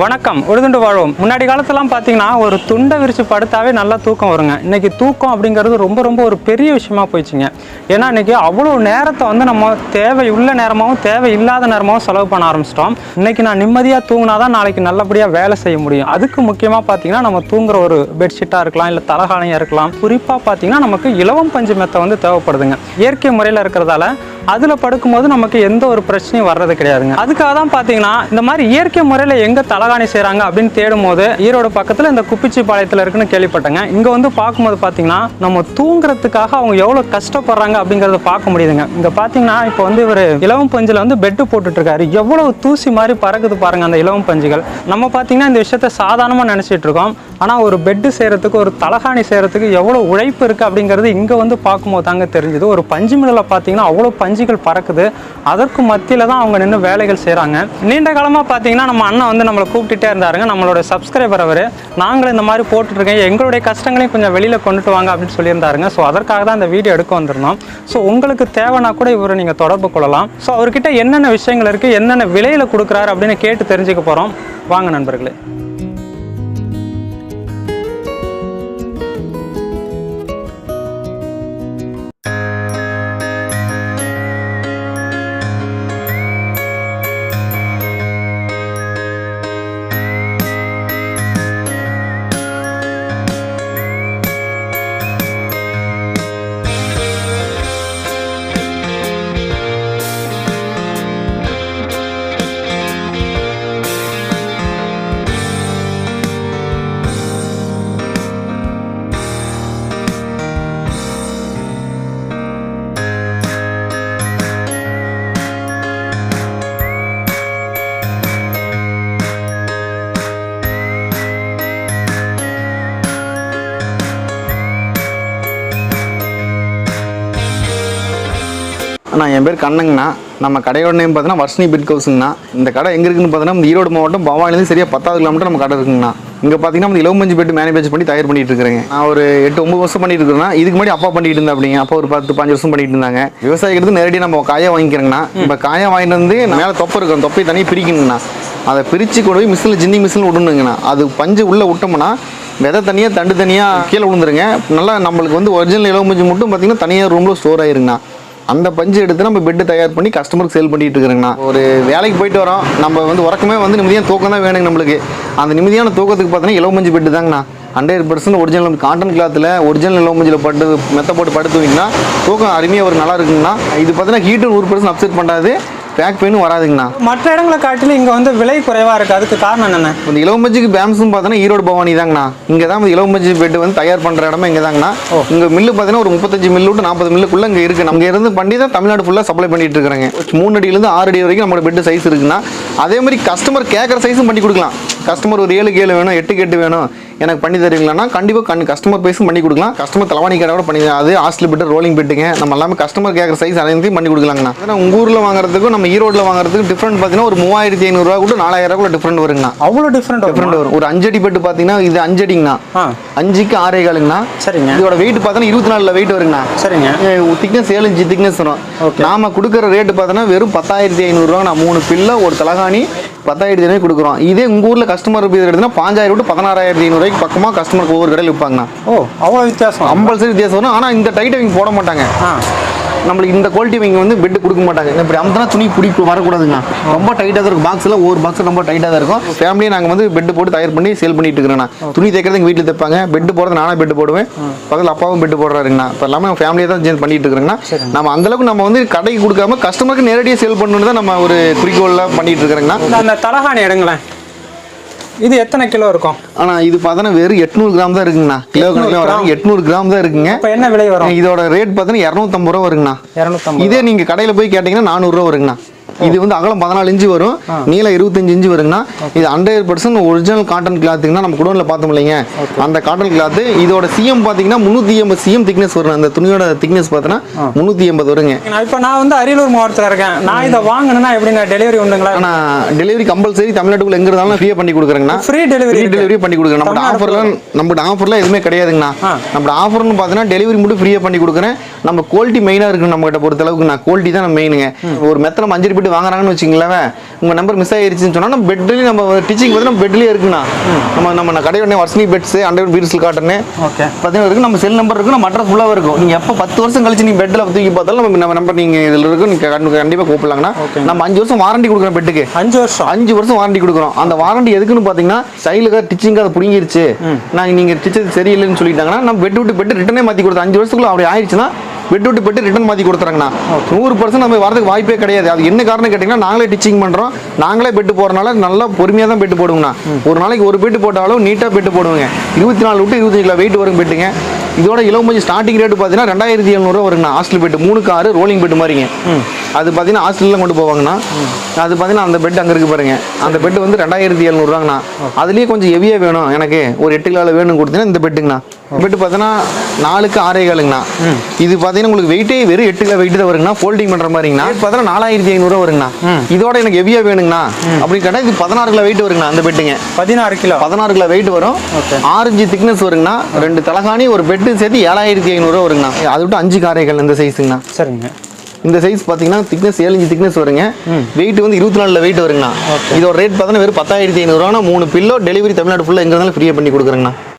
வணக்கம் உழுதுண்டு வாழ்வோம். முன்னாடி காலத்துலாம் பார்த்தீங்கன்னா ஒரு துண்டை விரிச்சு படுத்தாவே நல்லா தூக்கம் வருங்க. இன்னைக்கு தூக்கம் அப்படிங்கிறது ரொம்ப ரொம்ப ஒரு பெரிய விஷயமா போயிடுச்சுங்க. ஏன்னா இன்னைக்கு அவ்வளோ நேரத்தை வந்து நம்ம தேவை உள்ள நேரமாகவும் தேவை இல்லாத நேரமாகவும் செலவு பண்ண ஆரம்பிச்சிட்டோம். இன்னைக்கு நான் நிம்மதியாக தூங்கினா தான் நாளைக்கு நல்லபடியாக வேலை செய்ய முடியும். அதுக்கு முக்கியமாக பார்த்தீங்கன்னா நம்ம தூங்குற ஒரு பெட்ஷீட்டாக இருக்கலாம் இல்லை தலகாலையாக இருக்கலாம். குறிப்பாக பார்த்தீங்கன்னா நமக்கு இலவம் பஞ்சு மெத்தை வந்து தேவைப்படுதுங்க. இயற்கை முறையில் இருக்கிறதால அதில் படுக்கும்போது நமக்கு எந்த ஒரு பிரச்சனையும் வர்றது கிடையாதுங்க. அதுக்காக தான் பார்த்தீங்கன்னா இந்த மாதிரி இயற்கை முறையில் எங்கே தலகாணி செய்கிறாங்க அப்படின்னு தேடும் போது ஈரோடு பக்கத்தில் இந்த குப்பிச்சி பாளையத்தில் இருக்குன்னு கேள்விப்பட்டேங்க. இங்கே வந்து பார்க்கும்போது பார்த்தீங்கன்னா நம்ம தூங்குறதுக்காக அவங்க எவ்வளோ கஷ்டப்படுறாங்க அப்படிங்கிறத பார்க்க முடியுதுங்க. இங்கே பார்த்தீங்கன்னா இப்போ வந்து இவர் இளவம் பஞ்சில் வந்து பெட்டு போட்டுட்ருக்காரு. எவ்வளோ தூசி மாதிரி பறக்குது பாருங்கள் அந்த இளவம் பஞ்சுகள். நம்ம பார்த்தீங்கன்னா இந்த விஷயத்த சாதாரணமாக நினச்சிட்டு இருக்கோம். ஆனால் ஒரு பெட்டு செய்கிறதுக்கு ஒரு தலகாணி செய்கிறதுக்கு எவ்வளோ உழைப்பு இருக்குது அப்படிங்கிறது இங்கே வந்து பார்க்கும்போது தாங்க தெரிஞ்சுது. ஒரு பஞ்சு மில்லில் பார்த்தீங்கன்னா அவ்வளோ பஞ்சுகள் பறக்குது. அதற்கு மத்தியில் தான் அவங்க நின்று வேலைகள் செய்கிறாங்க நீண்ட காலமாக பார்த்தீங்கன்னா நம்ம அண்ணன் வந்து நம்மளை கூப்பிட்டுட்டே இருந்தாருங்க. நம்மளோட சப்ஸ்கிரைபர் அவர். நாங்களும் இந்த மாதிரி போட்டுட்ருக்கேன். எங்களுடைய கஷ்டங்களையும் கொஞ்சம் வெளியில் கொண்டுட்டு வாங்க அப்படின்னு சொல்லியிருந்தாருங்க. ஸோ அதற்காக தான் இந்த வீடியோ எடுக்க வந்திருந்தோம். ஸோ உங்களுக்கு தேவைன்னா கூட இவரை நீங்கள் தொடர்பு கொள்ளலாம். ஸோ அவர்கிட்ட என்னென்ன விஷயங்கள் இருக்குது என்னென்ன விலையில் கொடுக்குறாரு அப்படின்னு கேட்டு தெரிஞ்சுக்க போகிறோம் வாங்க நண்பர்களே. அண்ணா என் பேர் கண்ணங்கண்ணா. நம்ம கடையோட நேம் பார்த்தீங்கன்னா வர்ஷினி பிட் ஹவுஸுங்கண்ணா இந்த கடை எங்கே இருக்குன்னு பார்த்தீங்கன்னா ஈரோடு மாவட்டம் பவானிலேருந்து சரியாக பத்தாவது கிலோமீட்டர் நம்ம கடை இருக்குங்கண்ணா. இங்கே பார்த்தீங்கன்னா நம்ம இலவமஞ்சு பெட் மேனுஃபேக்சர் பண்ணி தயார் பண்ணிட்டு இருக்கிறேங்க. நான் ஒரு எட்டு ஒன்பது வருஷம் பண்ணிட்டு இருக்கிறேன் இதுக்கு முன்னாடி அப்பா பண்ணிட்டு இருந்தா அப்படிங்க. அப்பா ஒரு பத்து பாஞ்சு வருஷம் பண்ணிட்டு இருந்தாங்க. விவசாயிக்கிறது நேரடியாக நம்ம காயாக வாங்கிக்கிறோங்கண்ணா. இப்போ காயாக வாங்கிட்டு வந்து மேலே தொப்பை இருக்கும். தொப்பை தனியாக பிரிக்கணுங்கண்ணா. அதை பிரித்து கொண்டு போய் மிஷினில் ஜின்னி மிஷினில் விடணுங்கண்ணா. அது பஞ்சு உள்ளே விட்டோம்னா விதை தனியாக தண்டு தனியாக கீழே விழுந்துருங்க. நல்லா நம்மளுக்கு வந்து ஒரிஜினல் இலவமஞ்சு மட்டும் பார்த்தீங்கன்னா தனியாக ரூமில் ஸ்டோர் ஆயிருங்கண்ணா. அந்த பஞ்சு எடுத்து நம்ம பெட்டு தயார் பண்ணி கஸ்டமருக்கு சேல் பண்ணிட்டு இருக்கிறேங்கண்ணா. ஒரு வேலைக்கு போயிட்டு வரோம். நம்ம வந்து உறக்கமே வந்து நிம்மதியான தூக்கம் தான் வேணுங்க நம்மளுக்கு. அந்த நிம்மதியான தூக்கத்துக்கு பார்த்தீங்கன்னா இலவமஞ்சு பெட்டு தாங்கண்ணா. ஹண்ட்ரட் பர்சன்ட் ஒரிஜினல் காட்டன் கிளாத்தில் ஒரிஜினல் இலவமஞ்சில் பட்டு மெத்த போட்டு படுத்துவீங்கன்னா தூக்கம் அருமையாக ஒரு நல்லா இருக்குங்கண்ணா. இது பார்த்தீங்கன்னா ஹீட்டர் நூறு பர்சன்ட் அப்செட் பண்ணாது. பேக் பெயினும் வராதுங்கண்ணா. மற்ற இடங்களை காட்டிலும் இங்கே வந்து விலை குறைவாக இருக்குது அதுக்கு காரணம் என்னென்ன? இந்த இலவமஞ்சிக்கு பேம்ஸும் பார்த்தீங்கன்னா ஈரோடு பவானி தாங்கண்ணா. இங்கே தான் இலவமஞ்சி பெட் வந்து தயார் பண்ணுற இடமே இங்கே தாங்கண்ணா இங்கே மில்லு பார்த்தீங்கன்னா ஒரு முப்பத்தஞ்சு மில்லு டு நாற்பது மில்லுக்குள்ள இங்கே இருக்குது நம்ம இருந்து பண்ணி தான் தமிழ்நாடு ஃபுல்லாக சப்ளை பண்ணிட்டு இருக்கிறாங்க. மூணு அடியிலேருந்து ஆறு அடி வரைக்கும் நம்மளோட பெட் சைஸ் இருக்குண்ணா. அதே மாதிரி கஸ்டமர் கேட்குற சைஸும் பண்ணி கொடுக்கலாம். கஸ்டமர் ஒரு ஏழு வேணும் எட்டுக்கு எட்டு வேணும். எனக்கு பண்ணி தருவீங்களான்னா கண்டிப்பாக கண் கஸ்டமர் பேஸும் பண்ணி கொடுக்கலாம். கஸ்டமர் தலைவாணி கடை கூட பண்ணி அது ஹாஸ்டல் பெட்டு ரோலிங் பெட்டுங்க நம்ம எல்லாமே கஸ்டமர் கேட்குற சைஸ் அனைத்தையும் பண்ணி கொடுக்கலாங்கண்ணா. ஏன்னா உங்கள் ஊரில் வாங்குறதுக்கும் நம்ம ஈரோட்டில் வாங்குறதுக்கு டிஃப்ரெண்ட் பார்த்தீங்கன்னா ஒரு மூவாயிரத்தி ஐநூறுரூவா கூட நாலாயிரம் கூட டிஃப்ரெண்ட் வருங்கண்ணா. அவ்வளோ டிஃப்ரெண்ட் டிஃப்ரெண்ட் வரும். ஒரு அஞ்சடி பெட்டு பார்த்தீங்கன்னா இது அஞ்சடிங்கண்ணா. அஞ்சுக்கு ஆறே காலுங்கண்ணா. சரிங்க. இதோட வெயிட் பார்த்தீங்கன்னா இருபத்தி நாலுல வெயிட் வருங்கண்ணா. சரிங்க. திக்னஸ் ஏழு இன்ச்சு திக்னஸ் வரும். நாம கொடுக்குற ரேட்டு பார்த்தோன்னா வெறும் பத்தாயிரத்தி ஐநூறுரூவா நான் மூணு பில்லை ஒரு தலகாணி பத்தாயிரத்தி ஐநூறு கொடுக்குறோம். இதே உங்கள் ஊரில் கஸ்டமர் எடுத்துன்னா பாஞ்சாயிரம் டு பதினாறாயிரத்தி ஐநூறுரூவாய்க்கு பக்கமாக கஸ்டமருக்கு ஒவ்வொரு கடையில் விற்பாங்கண்ணா ஓ அவ்வளோ வித்தியாசம். கம்பல்சரி வித்தியாசம் வரும். ஆனால் இந்த டைட் அவங்க போட மாட்டாங்க. நம்மளுக்கு இந்த குவாலிட்டி இவங்க வந்து பெட் கொடுக்க மாட்டாங்க. இப்படி அமுத்தினா துணி பிடி வரக்கூடாதுங்க ரொம்ப டைட்டாக தான் இருக்கும். பாக்ஸில் ஒவ்வொரு பாக்ஸ் ரொம்ப டைட்டாக தான் இருக்கும். ஃபேமிலியை நாங்கள் வந்து பெட் போட்டு தயார் பண்ணி சேல் பண்ணிட்டு இருக்கிறேன் துணி தைக்கிறது எங்கள் வீட்டில் தைப்பாங்க பெட் போடுறது நானே பெட் போடுவேன். பக்கத்தில் அப்பாவும் பெட் போடுறாருங்கண்ணா. இப்போ எல்லாமே ஃபேமிலியை தான் சேஞ்ச் பண்ணிட்டு இருக்கிறேங்கண்ணா நம்ம அந்தளவுக்கு நம்ம வந்து கடைக்கு கொடுக்காம கஸ்டமருக்கு நேரடியாக சேல் பண்ணணும்னு தான் நம்ம ஒரு குறிக்கோளில் பண்ணிட்டு இருக்கிறேங்கண்ணா அந்த தலகாணி எடுங்களேன். இது எத்தனை கிலோ இருக்கும்? ஆனால் இது பார்த்தோன்னா வெறும் எட்நூறு கிராம் தான் இருக்குங்கண்ணா. கிலோ கணக்கில் வராங்க. எட்நூறு கிராம் தான் இருக்குங்க. இப்போ என்ன விலை வரும்? இதோட ரேட் பார்த்தீங்கன்னா இரநூத்தம்பது ரூபா வருங்கண்ணா. இரநூத்தம்பது இதே நீங்க கடையில போய் கேட்டீங்கன்னா நானூறுரூவா வருங்கண்ணா. இது வந்து அகலம் பதினாலு இன்ச்சு வரும். நீளம் இருபத்தஞ்சு இன்ச்சு வருங்கண்ணா. இது ஹண்ட்ரட் பர்சன்ட் ஒரிஜினல் காட்டன் கிளாத்துங்கன்னா நம்ம குடோன்ல பார்த்தோம் இல்லைங்க. அந்த காட்டன் கிளாத் இதோட சிஎம் பார்த்தீங்கன்னா முந்நூற்றி எண்பது சிஎம் திக்னஸ் வரும். அந்த துணியோட திக்னஸ் பார்த்தீங்கன்னா முந்நூற்றி எண்பது வருங்க. இப்போ நான் வந்து அரியலூர் மாவட்டத்தில் இருக்கேன். நான் இதை வாங்கணும்னா எப்படி நான் டெலிவரி உண்டுங்களா? ஆனா டெலிவரி கம்பல்சரி தமிழ்நாட்டுக்குள்ள எங்க இருந்தாலும் ஃப்ரீயா பண்ணி கொடுக்குறேங்கண்ணா. ஃப்ரீ டெலிவரி டெலிவரி பண்ணி கொடுக்குறேன். நம்ம தமிழ்நாடு ஆஃபர்ல நம்ம ஆஃபர்ல எதுவுமே கிடையாதுங்கண்ணா. நம்ம ஆஃபர்னு பார்த்தீங்கன்னா டெலிவரி மட்டும் ஃப்ரீயா பண்ணி கொடுக்குறேன். நம்ம குவாலிட்டி மெயினா இருக்கு நம்ம கிட்ட பொறுத்த அளவுக்கு நான் குவாலிட்டி தான் மெயினுங்க ஒரு மெத்தனம் அஞ்சு ரிப்பீட் பெட் வாங்குறாங்கன்னு வச்சுங்களேன் உங்கள் நம்பர் மிஸ் ஆயிருச்சுன்னு சொன்னால் நம்ம பெட்லேயும் நம்ம டீச்சிங் பார்த்தீங்கன்னா பெட்லேயே இருக்குண்ணா. நம்ம நம்ம கடையோடனே வர்ஷினி பெட்ஸ் அண்டர் பீர்ஸில் காட்டுன்னு ஓகே. பார்த்தீங்கன்னா இருக்கு நம்ம செல் நம்பர் இருக்கு நம்ம அட்ரஸ் ஃபுல்லாக இருக்கும். நீங்கள் எப்போ பத்து வருஷம் கழிச்சு நீங்கள் பெட்டில் தூக்கி பார்த்தாலும் நம்ம நம்ம நம்பர் நீங்கள் இதில் இருக்கு நீங்கள் கண்டிப்பாக கூப்பிடலாங்கண்ணா. நம்ம அஞ்சு வருஷம் வாரண்டி கொடுக்குறோம் பெட்டுக்கு அஞ்சு வருஷம். அஞ்சு வருஷம் வாரண்டி கொடுக்குறோம். அந்த வாரண்டி எதுக்குன்னு பார்த்தீங்கன்னா சைடுல டிச்சிங் அதை புடுங்கிருச்சு. நாங்கள் நீங்கள் டிச்சது சரியில்லைன்னு சொல்லிட்டாங்கன்னா நம்ம பெட் விட்டு பெட்டு ரிட்டனே மாற்றி கொடுத்தோம் அஞ்சு வருஷத்துக்குள்ள அப்படி ஆயிடுச்சுன்னா பெட் விட்டு பெட்டு ரிட்டன் மாற்றி கொடுத்துறாங்கண்ணா. நூறு பர்சன்ட் நம்ம வரதுக்கு வாய்ப்பே கிடையாது. அது என்ன காரணம் கேட்டிங்கன்னா நாங்களே டிச்சிங் பண்ணுறோம் நாங்களே பெட்டு போடுறனால நல்லா பொறுமையாக தான் பெட்டு போடுவோங்கண்ணா. ஒரு நாளைக்கு ஒரு பெட்டு போட்டாலும் நீட்டாக பெட்டு போடுவோங்க. இருபத்தி நாலு விட்டு இருபத்தஞ்சு கிலோ வெயிட் வரும் பெட்டுங்க இதோட இலவமஞ்சி ஸ்டார்டிங் ரேட்டு பார்த்தீங்கன்னா ரெண்டாயிரத்தி எழுநூறுவா வருங்கண்ணா. ஹாஸ்டல் பெட்டு மூணு காரு ரோலிங் பெட்டு மாதிரிங்க. அது பார்த்தீங்கன்னா ஹாஸ்டலில் கொண்டு போவாங்கண்ணா. அது பார்த்தீங்கன்னா அந்த பெட் அங்கே இருக்கு பாருங்க. அந்த பெட் வந்து ரெண்டாயிரத்தி எழுநூறுவாங்கண்ணா. அதுலேயே கொஞ்சம் ஹெவியாக வேணும் எனக்கு. ஒரு எட்டு கிலோவில் வேணும் கொடுத்தீங்கன்னா இந்த பெட்டுங்கண்ணா பெட்டு பார்த்தீங்கன்னா நாலுக்கு ஆறே காலுங்கண்ணா. இது பார்த்தீங்கன்னா உங்களுக்கு வெயிட்டே வெறும் எட்டு கிலோ வெயிட் தான் வருங்கண்ணா. ஃபோல்டிங் பண்ணுற மாதிரிங்கண்ணா. பார்த்தீங்கன்னா நாலாயிரத்தி ஐநூறுரூவா வருங்கண்ணா. இதோட எனக்கு ஹெவியாக வேணுங்கண்ணா. அப்படின்னு கேட்டால் இது பதினாறு கிலோ வெயிட் வருங்கண்ணா அந்த பெட்டுங்க பதினாறு கிலோ. பதினாறு கிலோ வெயிட் வரும். இன்ச்சு திக்னஸ் வருங்கண்ணா. ரெண்டு தலகாணி ஒரு பெட்டு சேர்த்து ஏழாயிரத்தி ஐநூறுரூவா வருங்கண்ணா. அது விட்டு அஞ்சு காரைகள் இந்த சைஸுங்கண்ணா சரிங்க. இந்த சைஸ் பார்த்தீங்கன்னா திக்னஸ் ஏழு இன்ச்சு திக்னஸ் வருங்க. வெயிட் வந்து இருபத்தி நாலில் வெயிட் வருங்கண்ணா இதோட ரேட் பார்த்தீங்கன்னா வெறும் பத்தாயிரத்தி ஐநூறுரூவா மூணு பில்லோ டெலிவரி தமிழ்நாடு ஃபுல்லாக எங்கே இருந்தாலும் ஃப்ரீயாக பண்ணி கொடுக்குறேங்கண்ணா.